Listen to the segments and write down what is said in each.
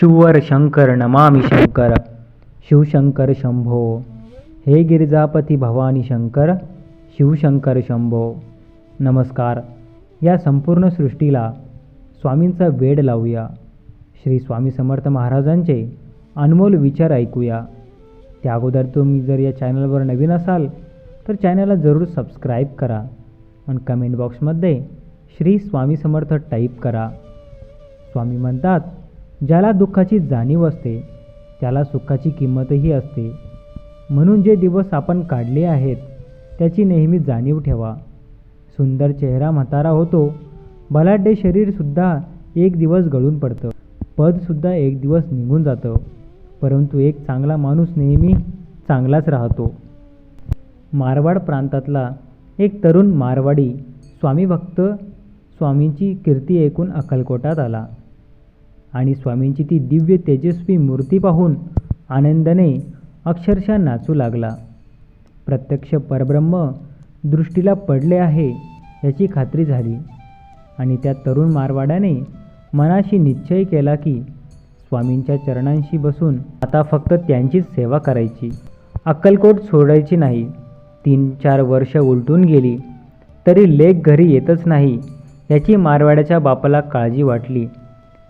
शिवर शंकर नमामि शंकर। शिवशंकर शंभो। हे गिरिजापती भवानी शंकर शिवशंकर शंभो। नमस्कार। या संपूर्ण सृष्टीला स्वामींचा वेड लावूया. श्री स्वामी समर्थ महाराजांचे अनमोल विचार ऐकूया. त्या अगोदर तुम्ही जर या चॅनलवर नवीन असाल तर चॅनलला जरूर सबस्क्राईब करा आणि कमेंट बॉक्समध्ये श्री स्वामी समर्थ टाईप करा. स्वामी म्हणतात ज्याला दुःखाची जाणीव असते त्याला सुखाची किंमतही असते. म्हणून जे दिवस आपण काढले आहेत त्याची नेहमी जाणीव ठेवा. सुंदर चेहरा म्हातारा होतो बलाढ्य शरीरसुद्धा एक दिवस गळून पडतं. पदसुद्धा एक दिवस निघून जातं. परंतु एक चांगला माणूस नेहमी चांगलाच राहतो. मारवाड प्रांतातला एक तरुण मारवाडी स्वामी भक्त स्वामींची कीर्ती ऐकून अक्कलकोटात आला. आणि स्वामींची ती दिव्य तेजस्वी मूर्ती पाहून आनंदाने अक्षरशः नाचू लागला. प्रत्यक्ष परब्रह्म दृष्टीला पडले आहे याची खात्री झाली आणि त्या तरुण मारवाड्याने मनाशी निश्चय केला की स्वामींच्या चरणांशी बसून आता फक्त त्यांचीच सेवा करायची. अक्कलकोट सोडायची नाही. तीन चार वर्ष उलटून गेली. तरी लेख घरी येतच नाही याची मारवाड्याच्या बापाला काळजी वाटली.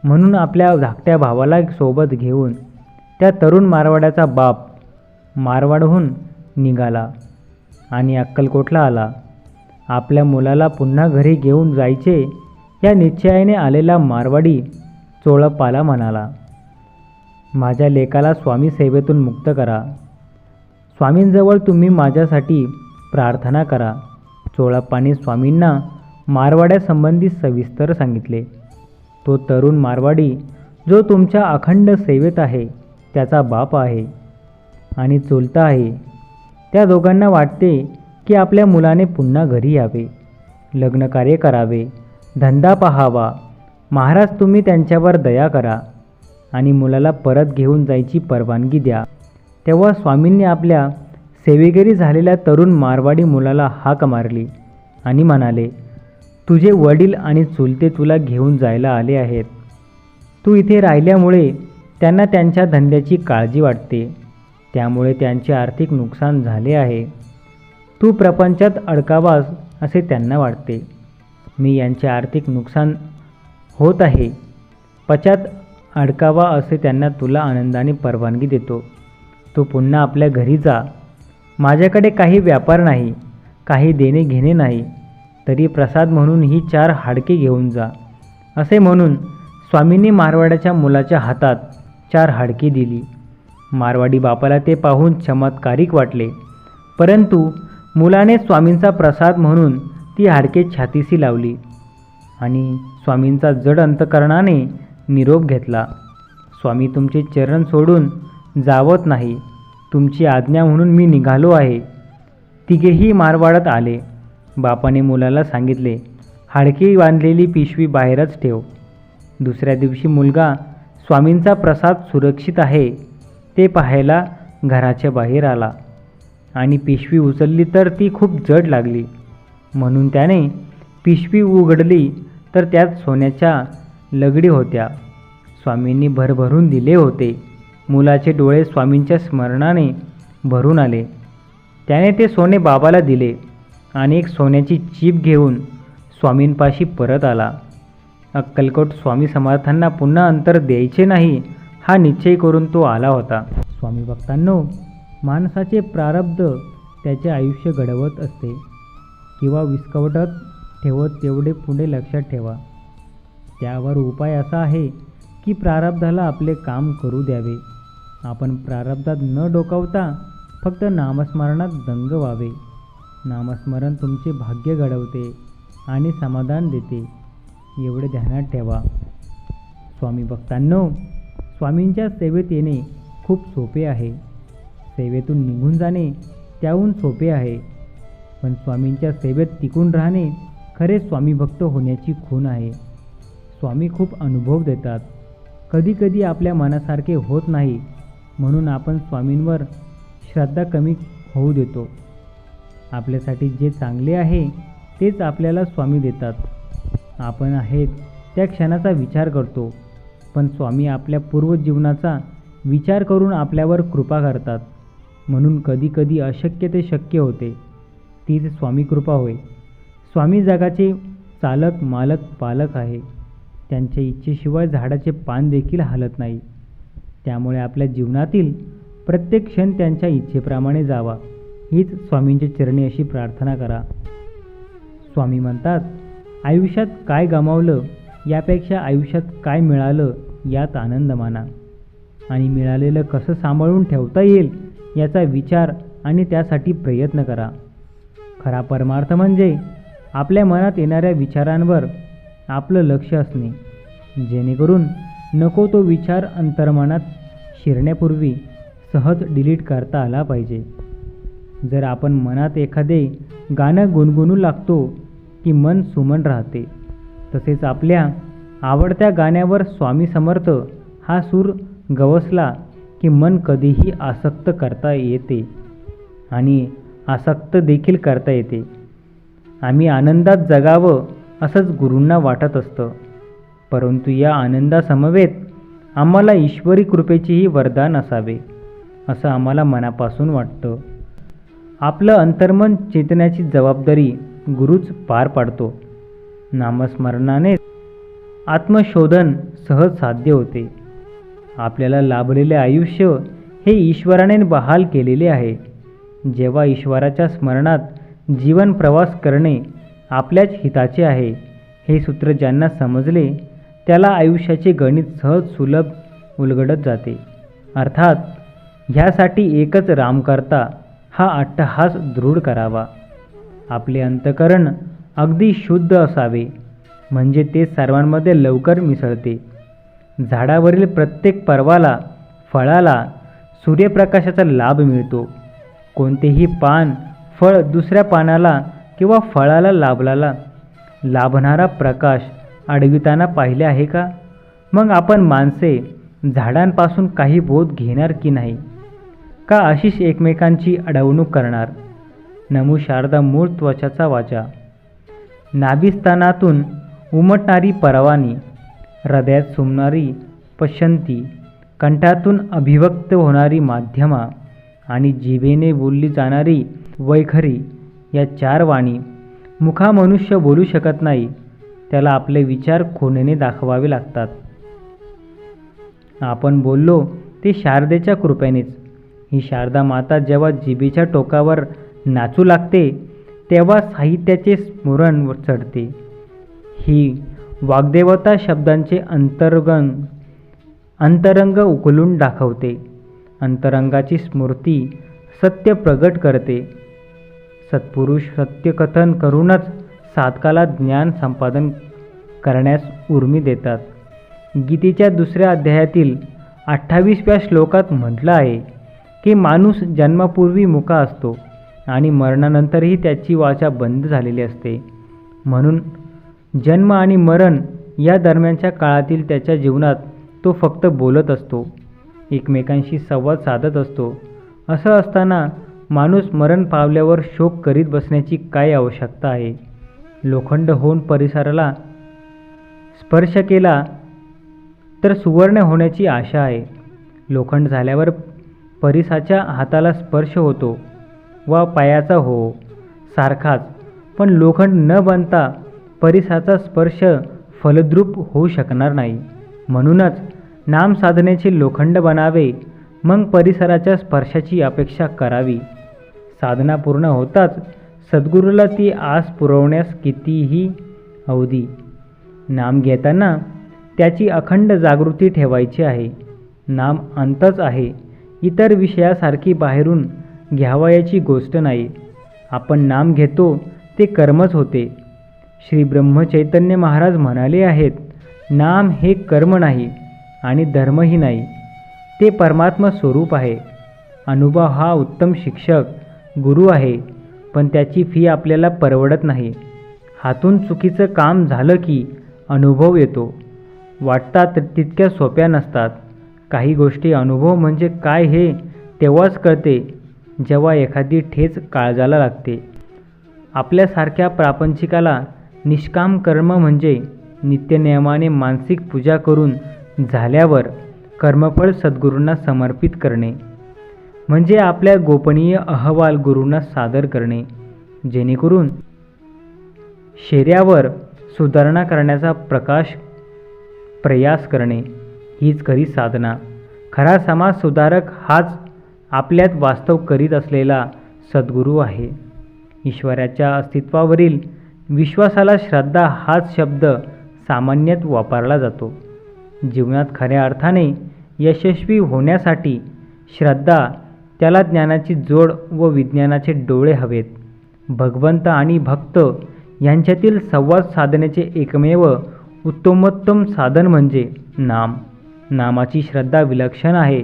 म्हणून आपल्या धाकट्या भावाला सोबत घेऊन त्या तरुण मारवाड्याचा बाप मारवाडहून निघाला आणि अक्कलकोटला आला. आपल्या मुलाला पुन्हा घरी घेऊन जायचे या निश्चयाने आलेला मारवाडी चोळपाला म्हणाला माझ्या लेकाला स्वामी सेवेतून मुक्त करा. स्वामींजवळ तुम्ही माझ्यासाठी प्रार्थना करा. चोळप्पाने स्वामींना मारवाड्यासंबंधी सविस्तर सांगितले. तो तरुण मारवाडी जो तुमच्या अखंड सेवेत आहे त्याचा बाप आहे आणि चुलता आहे. त्या दोघांना वाटते की आपल्या मुलाने पुन्हा घरी यावे लग्नकार्य करावे धंदा पहावा. महाराज तुम्ही त्यांच्यावर दया करा आणि मुलाला परत घेऊन जायची परवानगी द्या. तेव्हा स्वामींनी आपल्या सेवेगिरी झालेल्या तरुण मारवाडी मुलाला हाक मारली आणि म्हणाले तुझे वडील आणि चुलते तुला घेऊन जायला आले आहेत. तू इथे राहिल्यामुळे त्यांना त्यांच्या धंद्याची काळजी वाटते. त्यामुळे त्यांचे आर्थिक नुकसान झाले आहे. तू प्रपंचात अडकावास असे त्यांना वाटते. मी यांचे आर्थिक नुकसान होत आहे. पचात अडकावा असे त्यांना तुला आनंदाने परवानगी देतो. तू पुन्हा आपल्या घरी जा. माझ्याकडे काही व्यापार नाही काही देणे घेणे नाही. तरी प्रसाद म्हणून ही चार हाडके घेऊन जा. असे म्हणून स्वामींनी मारवाड्याच्या मुलाच्या हातात चार हाडकी दिली. मारवाडी बापाला ते पाहून चमत्कारिक वाटले. परंतु मुलाने स्वामींचा प्रसाद म्हणून ती हाडके छातीशी लावली आणि स्वामींचा जड अंतकरणाने निरोप घेतला. स्वामी तुमचे चरण सोडून जावत नाही. तुमची आज्ञा म्हणून मी निघालो आहे. तिघेही मारवाडत आले. बापाने मुलाला सांगितले हाडकी बांधलेली पिशवी बाहेरच ठेव. दुसऱ्या दिवशी मुलगा स्वामींचा प्रसाद सुरक्षित आहे. ते पाहायला घराच्या बाहेर आला. आणि पिशवी उचलली तर ती खूप जड लागली. म्हणून त्याने पिशवी उघडली तर त्यात सोन्याच्या लगडी होत्या. स्वामींनी भरभरून दिले होते. मुलाचे डोळे स्वामींच्या स्मरणाने भरून आले. त्याने ते सोने बाबाला दिले. आणि एक सोन्याची चीप घेऊन स्वामींपाशी परत आला. अक्कलकोट स्वामी समर्थांना पुन्हा अंतर द्यायचे नाही हा निश्चय करून तो आला होता. स्वामी भक्तांनो माणसाचे प्रारब्ध त्याचे आयुष्य घडवत असते. किंवा विस्कवटत ठेवत तेवढे पुढे लक्षात ठेवा. त्यावर उपाय असा आहे की प्रारब्धाला आपले काम करू द्यावे. आपण प्रारब्धात न डोकावता फक्त नामस्मरणात दंग व्हावे. नामस्मरण तुमचे भाग्य घडवते आणि समाधान देते. एवढे ध्यानात ठेवा. स्वामी भक्तांनो स्वामींच्या सेवेत येणे खूप सोपे आहे. सेवेतून निघून जाणे त्याहून सोपे आहे. पण स्वामींच्या सेवेत टिकून राहणे खरे स्वामी भक्त होण्याची खूण आहे. स्वामी खूप अनुभव देतात. कधीकधी आपल्या मनासारखे होत नाही म्हणून आपण स्वामींवर श्रद्धा कमी होऊ देतो. आपल्यासाठी जे चांगले आहे तेच आपल्याला स्वामी देतात. आपण आहेत त्या क्षणाचा विचार करतो. पण स्वामी आपल्या पूर्वजीवनाचा विचार करून आपल्यावर कृपा करतात. म्हणून कधीकधी अशक्य ते शक्य होते. तीच स्वामी कृपा होय. स्वामी जगाचे चालक मालक पालक आहे. त्यांच्या इच्छेशिवाय झाडाचे पान देखील हलत नाही. त्यामुळे आपल्या जीवनातील प्रत्येक क्षण त्यांच्या इच्छेप्रमाणे जावा. हीच स्वामींच्या चरणी अशी प्रार्थना करा. स्वामी म्हणतात आयुष्यात काय गमावलं यापेक्षा आयुष्यात काय मिळालं यात आनंद माना. आणि मिळालेलं कसं सांभाळून ठेवता येईल याचा विचार आणि त्यासाठी प्रयत्न करा. खरा परमार्थ म्हणजे आपल्या मनात येणाऱ्या विचारांवर आपलं लक्ष असणे. जेणेकरून नको तो विचार अंतर्मनात शिरण्यापूर्वी सहज डिलीट करता आला पाहिजे. जर आपण मनात एखादे गाणं गुणगुणू लागतो की मन सुमन राहते तसेच आपल्या आवडत्या गाण्यावर स्वामी समर्थ हा सूर गवसला की मन कधीही आसक्त करता येते आणि आसक्त देखील करता येते. आम्ही आनंदात जगावं असंच गुरूंना वाटत असतं. परंतु या आनंदासमवेत आम्हाला ईश्वरी कृपेचेही वरदान असावे असं आम्हाला मनापासून वाटतं. आपलं अंतर्मन चेतण्याची जबाबदारी गुरुच पार पाडतो. नामस्मरणाने आत्मशोधन सहज साध्य होते. आपल्याला लाभलेले आयुष्य हे ईश्वराने बहाल केलेले आहे. जेव्हा ईश्वराच्या स्मरणात जीवन प्रवास करणे आपल्याच हिताचे आहे हे सूत्र ज्यांना समजले त्याला आयुष्याचे गणित सहज सुलभ उलगडत जाते. अर्थात ह्यासाठी एकच रामकर्ता हा अट्टहास दृढ करावा. आपले अंतकरण अगदी शुद्ध असावे म्हणजे ते सर्वांमध्ये लवकर मिसळते. झाडावरील प्रत्येक पर्वाला फळाला सूर्यप्रकाशाचा लाभ मिळतो. कोणतेही पान फळ दुसऱ्या पानाला किंवा फळाला लाभलाला लाभणारा प्रकाश अडविताना पाहिले आहे का? मग आपण माणसे झाडांपासून काही बोध घेणार की नाही? का अशीच एकमेकांची अडवणूक करणार? नमू शारदा मूळ त्वचाचा वाचा. नाभिस्थानातून उमटणारी परवानी हृदयात सुमणारी पश्यंती कंठातून अभिव्यक्त होणारी माध्यमा आणि जिभेने बोलली जाणारी वैखरी या चार वाणी मुखा मनुष्य बोलू शकत नाही त्याला आपले विचार खोनेने दाखवावे लागतात. आपण बोललो ते शारदेच्या कृपेनेच. ही शारदा माता जेव्हा जिभेच्या टोकावर नाचू लागते तेव्हा साहित्याचे स्मरण चढते. ही वाग्देवता शब्दांचे अंतरगण अंतरंग उकलून दाखवते. अंतरंगाची स्मृती सत्य प्रगट करते. सत्पुरुष सत्यकथन करूनच साधकाला ज्ञान संपादन करण्यास उर्मी देतात. गीतेच्या दुसऱ्या अध्यायातील अठ्ठावीसव्या श्लोकात म्हटलं आहे की माणूस जन्मापूर्वी मुका असतो आणि मरणानंतरही त्याची वाचा बंद झालेली असते. म्हणून जन्म आणि मरण या दरम्यानच्या काळातील त्याच्या जीवनात तो फक्त बोलत असतो एकमेकांशी संवाद साधत असतो. असं असताना माणूस मरण पावल्यावर शोक करीत बसण्याची काय आवश्यकता आहे? लोखंड होऊन परिसराला स्पर्श केला तर सुवर्ण होण्याची आशा आहे. लोखंड झाल्यावर परिसाच्या हाताला स्पर्श होतो वा पायाचा हो सारखाच. पण लोखंड न बनता परिसाचा स्पर्श फलद्रूप होऊ शकणार नाही. म्हणूनच नाम साधनेचे लोखंड बनावे मग परिसराच्या स्पर्शाची अपेक्षा करावी. साधना पूर्ण होताच सद्गुरूला ती आस पुरवण्यास कितीही अवधी. नाम घेताना त्याची अखंड जागृती ठेवायची आहे. नाम अंतच आहे. इतर विषयासारखी बाहेरून घ्यावयाची गोष्ट नाही. आपण नाम घेतो ते कर्मच होते. श्री ब्रह्मचैतन्य महाराज म्हणाले आहेत नाम हे कर्म नाही आणि धर्मही नाही. ते परमात्मा स्वरूप आहे. अनुभव हा उत्तम शिक्षक गुरु आहे पण त्याची फी आपल्याला परवडत नाही. हातून चुकीचं काम झालं की अनुभव येतो. वाटतात तितक्या सोप्या नसतात. काही गोष्टी अनुभव म्हणजे काय हे तेव्हाच कळते जेव्हा एखादी ठेच काळजाला लागते. आपल्यासारख्या प्रापंचिकाला निष्काम कर्म म्हणजे नित्यनियमाने मानसिक पूजा करून झाल्यावर कर्मफळ सद्गुरूंना समर्पित करणे म्हणजे आपल्या गोपनीय अहवाल गुरूंना सादर करणे जेणेकरून शेऱ्यावर सुधारणा करण्याचा प्रकाश प्रयास करणे. हीच खरी साधना. खरा समाज सुधारक हाच आपल्यात वास्तव करीत असलेला सद्गुरू आहे. ईश्वराच्या अस्तित्वावरील विश्वासाला श्रद्धा हाच शब्द सामान्यतः वापरला जातो. जीवनात खऱ्या अर्थाने यशस्वी होण्यासाठी श्रद्धा त्याला ज्ञानाची जोड व विज्ञानाचे डोळे हवेत. भगवंत आणि भक्त यांच्यातील संवाद साधण्याचे एकमेव उत्तमोत्तम साधन म्हणजे नाम. नामाची श्रद्धा विलक्षण आहे.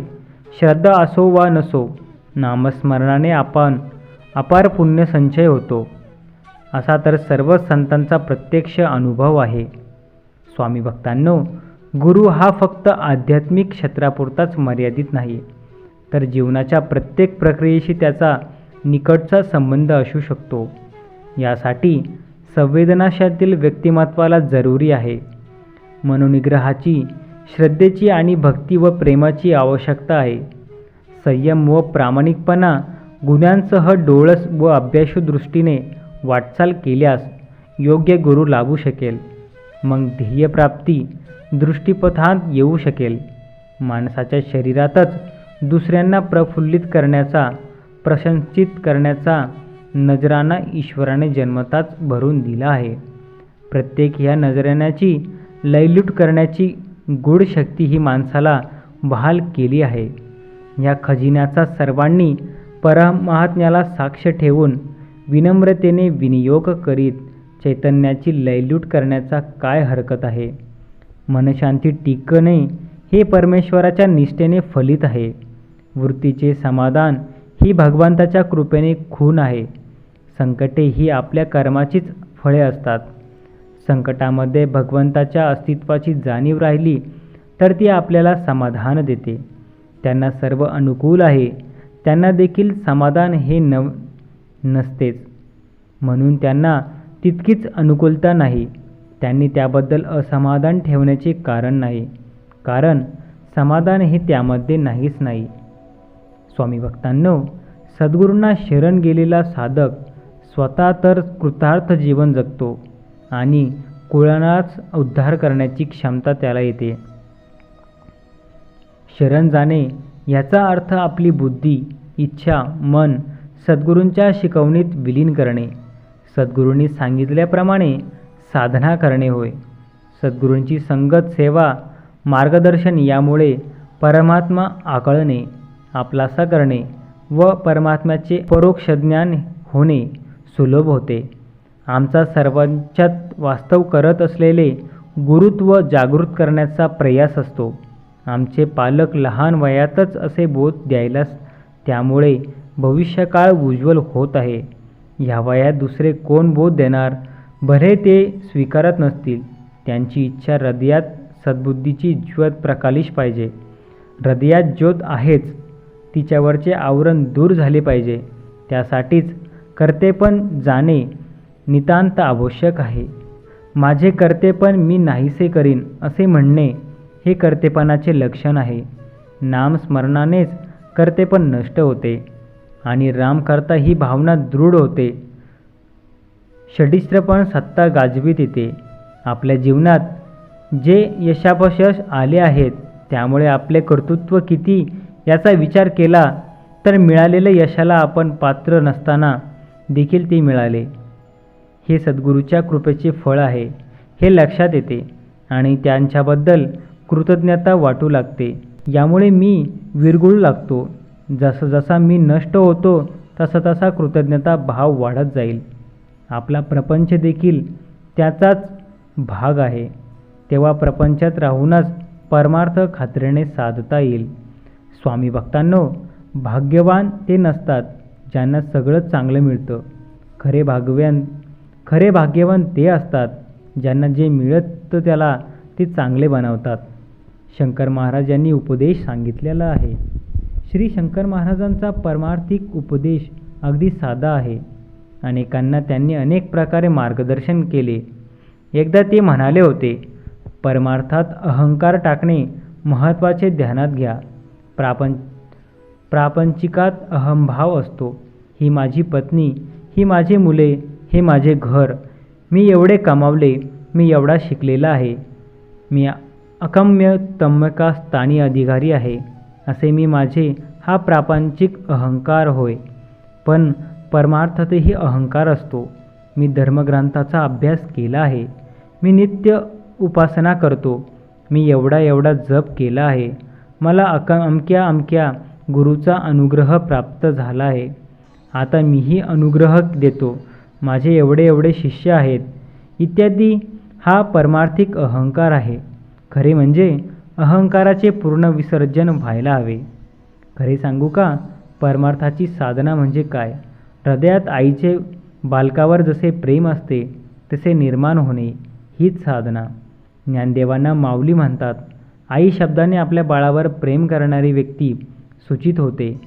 श्रद्धा असो वा नसो नामस्मरणाने आपण अपार पुण्य संचय होतो. असा तर सर्व संतांचा प्रत्यक्ष अनुभव आहे. स्वामी भक्तांनो गुरु हा फक्त आध्यात्मिक क्षेत्रापुरताच मर्यादित नाही तर जीवनाच्या प्रत्येक प्रक्रियेशी त्याचा निकटचा संबंध असू शकतो. यासाठी संवेदनाशातील व्यक्तिमत्वाला जरुरी आहे. मनोनिग्रहाची श्रद्धेची आणि भक्ती व प्रेमाची आवश्यकता आहे. संयम व प्रामाणिकपणा गुन्ह्यांसह डोळस व अभ्यासू दृष्टीने वाटचाल केल्यास योग्य गुरु लाभू शकेल. मग ध्येयप्राप्ती दृष्टीपथात येऊ शकेल. माणसाच्या शरीरातच दुसऱ्यांना प्रफुल्लित करण्याचा प्रशंसित करण्याचा नजराना ईश्वराने जन्मताच भरून दिला आहे. प्रत्येक ह्या नजराण्याची लयलूट करण्याची गूढ शक्ती ही माणसाला बहाल केली आहे. या खजिन्याचा सर्वांनी परमहात्म्याला साक्ष ठेवून विनम्रतेने विनियोग करीत चैतन्याची लयलूट करण्याचा काय हरकत आहे? मनशांती टिकणे हे परमेश्वराच्या निष्ठेने फलित आहे. वृत्तीचे समाधान ही भगवंताच्या कृपेने खून आहे. संकटे ही आपल्या कर्माचीच फळे असतात. संकटामध्ये भगवंताच्या अस्तित्वाची जाणीव राहिली तर ती आपल्याला समाधान देते. त्यांना सर्व अनुकूल आहे. त्यांना देखील समाधान हे नव नसतेच. म्हणून त्यांना तितकीच अनुकूलता नाही. त्यांनी त्याबद्दल असमाधान ठेवण्याचे कारण नाही. कारण समाधान हे त्यामध्ये नाहीच नाही. स्वामी भक्तांनो सद्गुरूंना शरण गेलेला साधक स्वतः तर कृतार्थ जीवन जगतो. आणि कुळानाच उद्धार करण्याची क्षमता त्याला येते. शरण जाणे याचा अर्थ आपली बुद्धी इच्छा मन सद्गुरूंच्या शिकवणीत विलीन करणे. सद्गुरूंनी सांगितल्याप्रमाणे साधना करणे होय. सद्गुरूंची संगत सेवा मार्गदर्शन यामुळे परमात्मा आकळणे आपलासा करणे व परमात्म्याचे परोक्ष ज्ञान होणे सुलभ होते. आमचा सर्वांच्यात वास्तव करत असलेले गुरुत्व जागृत करण्याचा प्रयास असतो. आमचे पालक लहान वयातच असे बोध द्यायलाच त्यामुळे भविष्यकाळ उज्ज्वल होत आहे. ह्या वयात दुसरे कोण बोध देणार? भले ते स्वीकारत नसतील. त्यांची इच्छा हृदयात सद्बुद्धीची ज्योत प्रकालिश पाहिजे. हृदयात ज्योत आहेच. तिच्यावरचे आवरण दूर झाले पाहिजे. त्यासाठीच करते पण जाणे नितांत आवश्यक आहे. माझे कर्तेपण मी नाहीसे करीन असे म्हणणे हे कर्तेपणाचे लक्षण आहे. नामस्मरणानेच कर्तेपण नष्ट होते आणि राम करता ही भावना दृढ होते. षडिस्त्रपण सत्ता गाजवीत येते. आपल्या जीवनात जे यशापयश आले आहेत त्यामुळे आपले कर्तृत्व किती याचा विचार केला तर मिळालेल्या यशाला आपण पात्र नसताना देखील ते मिळाले. हे सद्गुरूच्या कृपेचे फळ आहे हे लक्षात येते आणि त्यांच्याबद्दल कृतज्ञता वाटू लागते. यामुळे मी विरगुळू लागतो. जसं जसा मी नष्ट होतो तसा तसा कृतज्ञता भाव वाढत जाईल. आपला प्रपंच देखील त्याचाच भाग आहे. तेव्हा प्रपंचात राहूनच परमार्थ खात्रीने साधता येईल. स्वामी भक्तांनो भाग्यवान ते नसतात ज्यांना सगळं चांगलं मिळतं. खरे भाग्यवान खरे भाग्यवान ते असतात ज्यांना जे मिळतं त्याला ते चांगले बनवतात. शंकर महाराज यांनी उपदेश सांगितलेला आहे. श्री शंकर महाराजांचा परमार्थिक उपदेश अगदी साधा आहे. अनेकांना त्यांनी अनेक प्रकारे मार्गदर्शन केले. एकदा ते म्हणाले होते परमार्थात अहंकार टाकणे महत्त्वाचे ध्यानात घ्या. प्रापं प्रापंचिकात अहंभाव असतो. ही माझी पत्नी ही माझी मुले हे माझे घर. मी एवढे कमावले मी एवढा शिकलेला आहे. मी अकम्य तम्यकास्थानी अधिकारी आहे असे मी माझे हा प्रापंचिक अहंकार होय. पण परमार्थातही अहंकार असतो. मी धर्मग्रंथाचा अभ्यास केला आहे. मी नित्य उपासना करतो. मी एवढा एवढा जप केला आहे. मला अक अमक्या अमक्या गुरुचा अनुग्रह प्राप्त झाला आहे. आता मीही अनुग्रह देतो. माझे एवढे एवढे शिष्य आहेत. इत्यादी हा परमार्थिक अहंकार आहे. खरे म्हणजे अहंकाराचे पूर्ण विसर्जन व्हायला हवे. खरे सांगू का? परमार्थाची साधना म्हणजे काय? हृदयात आईचे बालकावर जसे प्रेम असते तसे निर्माण होणे हीच साधना. ज्ञानदेवांना माऊली म्हणतात आई शब्दाने आपल्या बाळावर प्रेम करणारी व्यक्ती सूचित होते.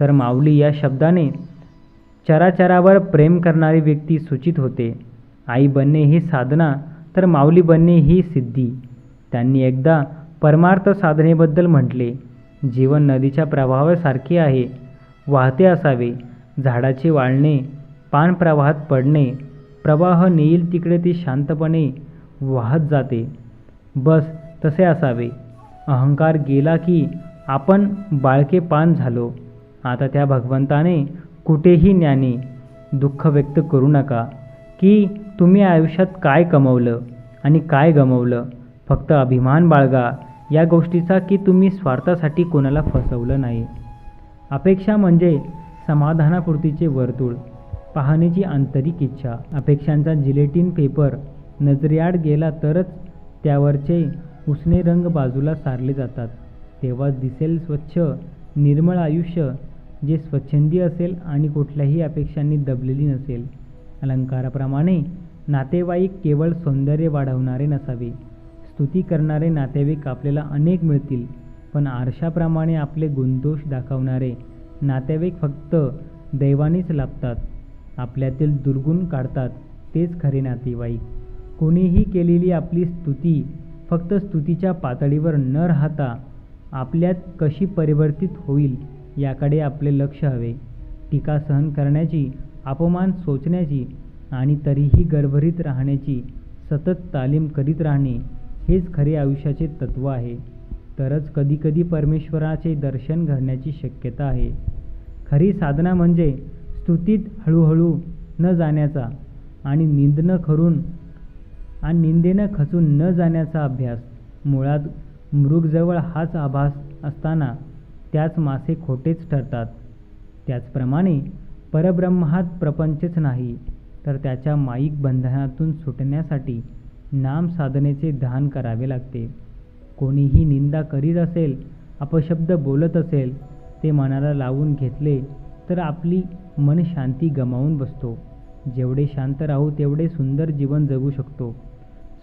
तर माऊली या शब्दाने चराचरावर प्रेम करणारी व्यक्ती सूचित होते. आई बनणे ही साधना तर माऊली बनणे ही सिद्धी. त्यांनी एकदा परमार्थ साधनेबद्दल म्हटले जीवन नदीच्या प्रवाहासारखे आहे. वाहते असावे. झाडाचे वाळणे पान प्रवाहात पडणे प्रवाह नेईल तिकडे ती शांतपणे वाहत जाते. बस तसे असावे. अहंकार गेला की आपण बाळके पान झालो. आता त्या भगवंताने कुठेही ज्ञानी दुःख व्यक्त करू नका की तुम्ही आयुष्यात काय कमवलं आणि काय गमवलं. फक्त अभिमान बाळगा या गोष्टीचा की तुम्ही स्वार्थासाठी कोणाला फसवलं नाही. अपेक्षा म्हणजे समाधानापुरतीचे वर्तुळ पाहण्याची आंतरिक इच्छा. अपेक्षांचा जिलेटिन पेपर नजरेआड गेला तरच त्यावरचे उसने रंग बाजूला सारले जातात. तेव्हाच दिसेल स्वच्छ निर्मळ आयुष्य जे स्वच्छंदी असेल आणि कुठल्याही अपेक्षांनी दबलेली नसेल. अलंकाराप्रमाणे नातेवाईक केवळ सौंदर्य वाढवणारे नसावे. स्तुती करणारे नातेवाईक आपल्याला अनेक मिळतील पण आरशाप्रमाणे आपले गुणदोष दाखवणारे नातेवाईक फक्त दैवानेच लाभतात. आपल्यातील दुर्गुण काढतात तेच खरे नातेवाईक. कोणीही केलेली आपली स्तुती फक्त स्तुतीच्या पातळीवर न राहता आपल्यात कशी परिवर्तित होईल याकडे आपले लक्ष हवे. टीका सहन करण्याची अपमान सोचण्याची आणि तरीही गर्भरीत राहण्याची सतत तालीम करीत राहणे हेच खरे आयुष्याचे तत्त्व आहे. तरच कधीकधी परमेश्वराचे दर्शन घडण्याची शक्यता आहे. खरी साधना म्हणजे स्तुतीत हळूहळू न जाण्याचा आणि निंदनं खरून आणि निंदेनं खचून न जाण्याचा अभ्यास. मुळात मृगजवळ हाच आभास असताना त्याच मासे खोटेच ठरतात. त्याचप्रमाणे परब्रह्मात प्रपंचच नाही तर त्याच्या माईक बंधनातून सुटण्यासाठी नाम साधनेचे ध्यान करावे लागते. कोणीही निंदा करीत असेल अपशब्द बोलत असेल ते मनाला लावून घेतले तर आपली मन शांती गमावून बसतो. जेवढे शांत राहू तेवढे सुंदर जीवन जगू शकतो.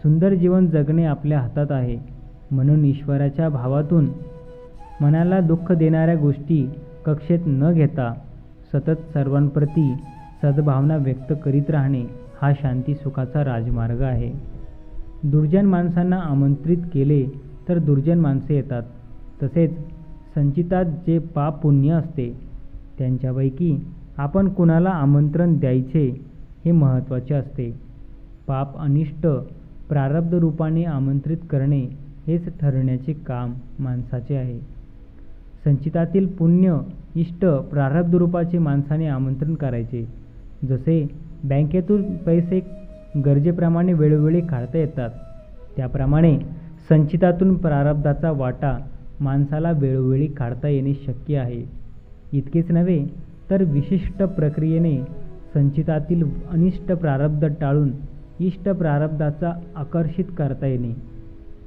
सुंदर जीवन जगणे आपल्या हातात आहे. म्हणून ईश्वराच्या भावातून मनाला दुःख देणाऱ्या गोष्टी कक्षेत न घेता सतत सर्वांप्रती सद्भावना व्यक्त करीत राहणे हा शांती सुखाचा राजमार्ग आहे. दुर्जन माणसांना आमंत्रित केले तर दुर्जन माणसे येतात. तसेच संचितात जे पाप पुण्य असते त्यांच्यापैकी आपण कुणाला आमंत्रण द्यायचे हे महत्त्वाचे असते. पाप अनिष्ट प्रारब्ध रूपाने आमंत्रित करणे हेच ठरण्याचे काम माणसाचे आहे. संचितातील पुण्य इष्ट प्रारब्ध रूपाचे माणसाने आमंत्रण करायचे. जसे बँकेतून पैसे गरजेप्रमाणे वेळोवेळी काढता येतात त्याप्रमाणे संचितातून प्रारब्धाचा वाटा माणसाला वेळोवेळी काढता येणे शक्य आहे. इतकेच नव्हे तर विशिष्ट प्रक्रियेने संचितातील अनिष्ट प्रारब्ध टाळून इष्ट प्रारब्धाचा आकर्षित करता येणे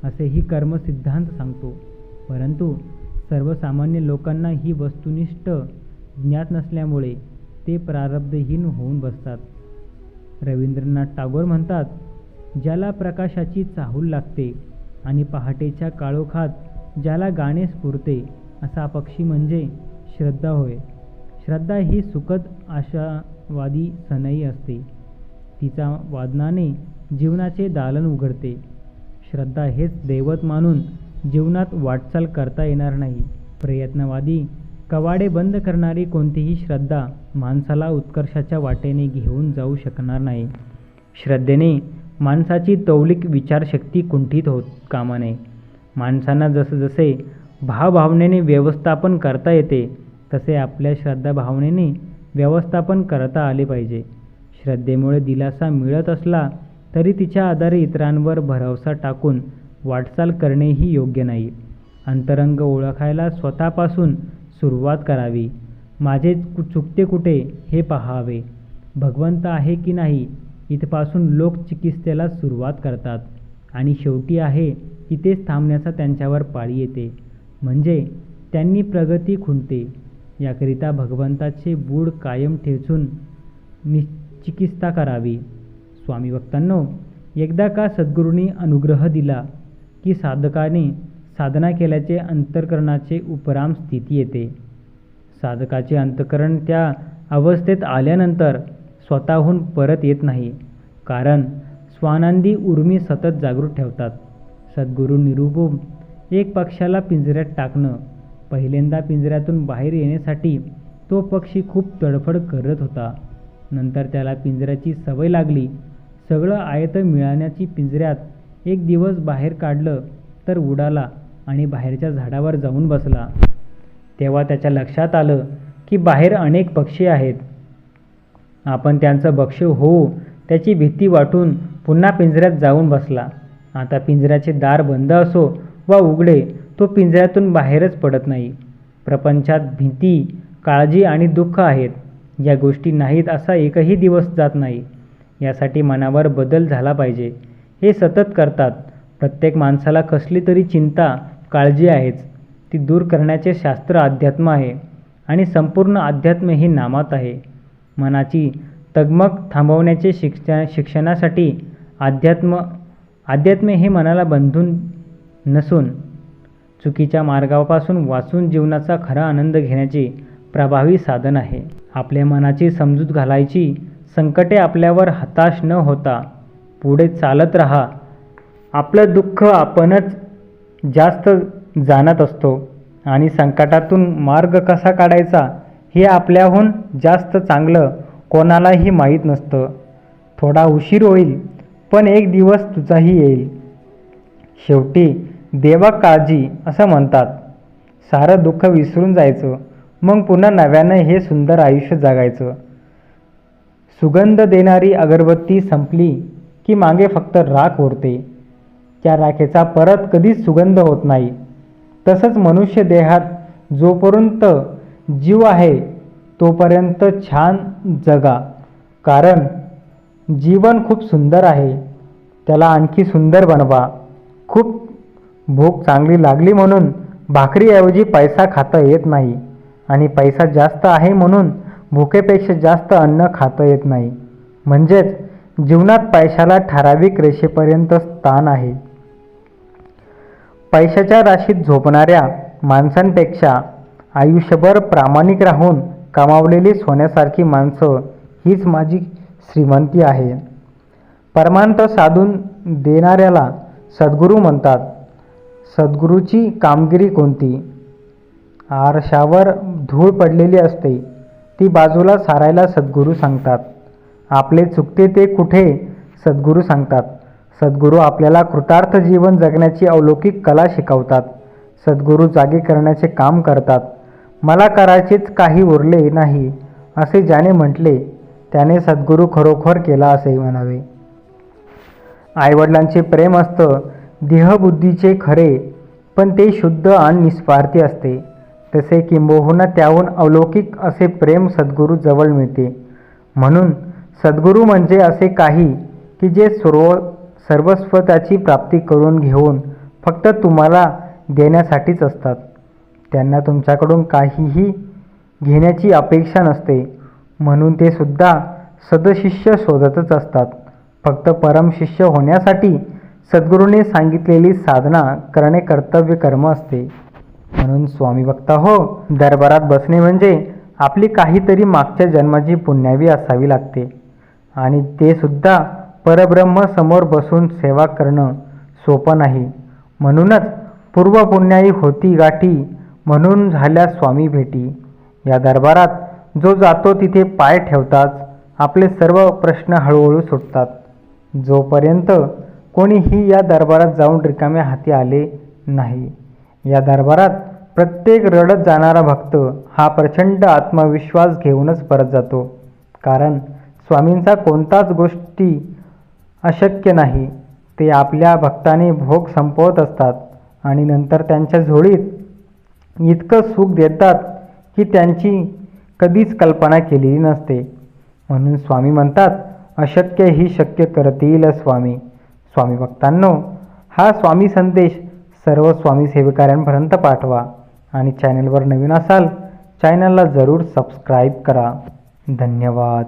असेही कर्मसिद्धांत सांगतो. परंतु सर्वसामान्य लोकांना ही वस्तुनिष्ठ ज्ञात नसल्यामुळे ते प्रारब्धहीन होऊन बसतात. रवींद्रनाथ टागोर म्हणतात ज्याला प्रकाशाची चाहूल लागते आणि पहाटेच्या काळोखात ज्याला गाणे स्फुरते असा पक्षी म्हणजे श्रद्धा होय. श्रद्धा ही सुखद आशावादी सनई असते. तिचा वादनाने जीवनाचे दालन उघडते. श्रद्धा हेच दैवत मानून जीवनात वाटचाल करता येणार नाही. प्रयत्नवादी कवाडे बंद करणारी कोणतीही श्रद्धा माणसाला उत्कर्षाच्या वाटेने घेऊन जाऊ शकणार नाही. श्रद्धेने माणसाची तौलिक विचारशक्ती कुंठित होत कामा नये माणसांना जसजसे भावभावनेने व्यवस्थापन करता येते तसे आपल्या श्रद्धाभावनेने व्यवस्थापन करता आले पाहिजे. श्रद्धेमुळे दिलासा मिळत असला तरी तिच्या आधारे इतरांवर भरवसा टाकून वाटचाल करणेही योग्य नाही. अंतरंग ओळखायला स्वतःपासून सुरुवात करावी. माझे कु चुकते कुठे हे पहावे. भगवंत आहे की नाही इथपासून लोक चिकित्सेला सुरुवात करतात आणि शेवटी आहे तिथेच थांबण्याचा त्यांच्यावर पाळी येते. म्हणजे त्यांनी प्रगती खुंटते. याकरिता भगवंताचे बूड कायम ठेचून निश्चिकित्सा करावी. स्वामी भक्तांनो एकदा का सद्गुरूंनी अनुग्रह दिला की साधकाने साधना केल्याचे अंतःकरणाचे उपराम स्थिती येते. साधकाचे अंतःकरण त्या अवस्थेत आल्यानंतर स्वतःहून परत येत नाही कारण स्वानंदी उर्मी सतत जागृत ठेवतात. सद्गुरू निरुपम एक पक्षाला पिंजऱ्यात टाकणं पहिल्यांदा पिंजऱ्यातून बाहेर येण्यासाठी तो पक्षी खूप तडफड करत होता. नंतर त्याला पिंजऱ्याची सवय लागली. सगळं आयतं मिळण्याची पिंजऱ्यात एक दिवस बाहेर काढलं तर उडाला आणि बाहेरच्या झाडावर जाऊन बसला. तेव्हा त्याच्या लक्षात आलं की बाहेर अनेक पक्षी आहेत. आपण त्यांचं भक्ष होऊ त्याची भीती वाटून पुन्हा पिंजऱ्यात जाऊन बसला. आता पिंजऱ्याचे दार बंद असो वा उघडे तो पिंजऱ्यातून बाहेरच पडत नाही. प्रपंचात भीती काळजी आणि दुःख आहेत. या गोष्टी नाहीत असा एकही दिवस जात नाही. यासाठी मनावर बदल झाला पाहिजे. हे सतत करतात. प्रत्येक माणसाला कसली तरी चिंता काळजी आहेच. ती दूर करण्याचे शास्त्र अध्यात्म आहे आणि संपूर्ण अध्यात्म हे नामात आहे. मनाची तगमग थांबवण्याचे शिक्षण शिक्षणासाठी अध्यात्म अध्यात्म हे मनाला बंधून नसून चुकीच्या मार्गापासून वाचून जीवनाचा खरा आनंद घेण्याचे प्रभावी साधन आहे. आपल्या मनाची समजूत घालायची संकटे आपल्यावर हताश न होता पुढे चालत राहा. आपलं दुःख आपणच जास्त जाणत असतो आणि संकटातून मार्ग कसा काढायचा हे आपल्याहून जास्त चांगलं कोणालाही माहीत नसतं. थोडा उशीर होईल पण एक दिवस तुझाही येईल. शेवटी देवा काळजी असं म्हणतात. सारं दुःख विसरून जायचं मग पुन्हा नव्यानं हे सुंदर आयुष्य जगायचं. सुगंध देणारी अगरबत्ती संपली. की मागे फक्त राख उरते त्या राखेचा परत कधीच सुगंध होत नाही. तसंच मनुष्य देहात जोपर्यंत जीव आहे तोपर्यंत छान जगा. कारण जीवन खूप सुंदर आहे. त्याला आणखी सुंदर बनवा. खूप भूक चांगली लागली म्हणून भाकरीऐवजी पैसा खाता येत नाही. आणि पैसा जास्त आहे म्हणून भुकेपेक्षा जास्त अन्न खाता येत नाही. म्हणजेच जीवनात पैशाला ठराविक रेषेपर्यंत स्थान आहे. पैशाच्या राशीत झोपणाऱ्या माणसांपेक्षा आयुष्यभर प्रामाणिक राहून कमावलेली सोन्यासारखी माणसं हीच माझी श्रीमंती आहे. परमांत साधून देणाऱ्याला सद्गुरू म्हणतात. सद्गुरूची कामगिरी कोणती? आरशावर धूळ पडलेली असते. ती बाजूला सारायला सद्गुरू सांगतात. आपले चुकते ते कुठे? सद्गुरू सांगतात. सद्गुरू आपल्याला कृतार्थ जीवन जगण्याची अलौकिक कला शिकवतात. सद्गुरू जागे करण्याचे काम करतात. मला करायचेच काही उरले नाही असे ज्याने म्हटले त्याने सद्गुरू खरोखर केला असे म्हणावे. आईवडिलांचे प्रेम असतं देहबुद्धीचे खरे पण ते शुद्ध आणि निस्वार्थी असते. तसे किंबहुना त्याहून अलौकिक असे प्रेम सद्गुरू जवळ मिळते. म्हणून सद्गुरू म्हणजे असे काही की जे सर्व सर्वस्व त्याची प्राप्ती करून घेऊन फक्त तुम्हाला देण्यासाठीच असतात. त्यांना तुमच्याकडून काहीही घेण्याची अपेक्षा नसते. म्हणून ते सुद्धा सदशिष्य शोधतच असतात. फक्त परमशिष्य होण्यासाठी सद्गुरूने सांगितलेली साधना करणे कर्तव्य कर्म असते. म्हणून स्वामी भक्ता हो दरबारात बसणे म्हणजे आपली काहीतरी मागच्या जन्माची पुण्यावी असावी लागते. आणि ते सुद्धा परब्रह्म समोर बसून सेवा करणं सोपं नाही. म्हणूनच पूर्वपुण्याई होती गाठी म्हणून झाल्या स्वामी भेटी. या दरबारात जो जातो तिथे पाय ठेवताच आपले सर्व प्रश्न हळूहळू सुटतात. जोपर्यंत कोणीही या दरबारात जाऊन रिकाम्या हाती आले नाही. या दरबारात प्रत्येक रडत जाणारा भक्त हा प्रचंड आत्मविश्वास घेऊनच परत जातो. कारण स्वामींचा कोणताच गोष्टी अशक्य नाही. ते आपल्या भक्ताने भोग संपवत असतात आणि नंतर त्यांच्या झोळीत इतकं सुख देतात की त्यांची कधीच कल्पना केलेली नसते. म्हणून स्वामी म्हणतात अशक्य ही शक्य करतील स्वामी. स्वामी भक्तांनो हा स्वामी संदेश सर्व स्वामी सेवेकऱ्यांपर्यंत पाठवा आणि चॅनलवर नवीन असाल चॅनलला जरूर सबस्क्राईब करा. धन्यवाद.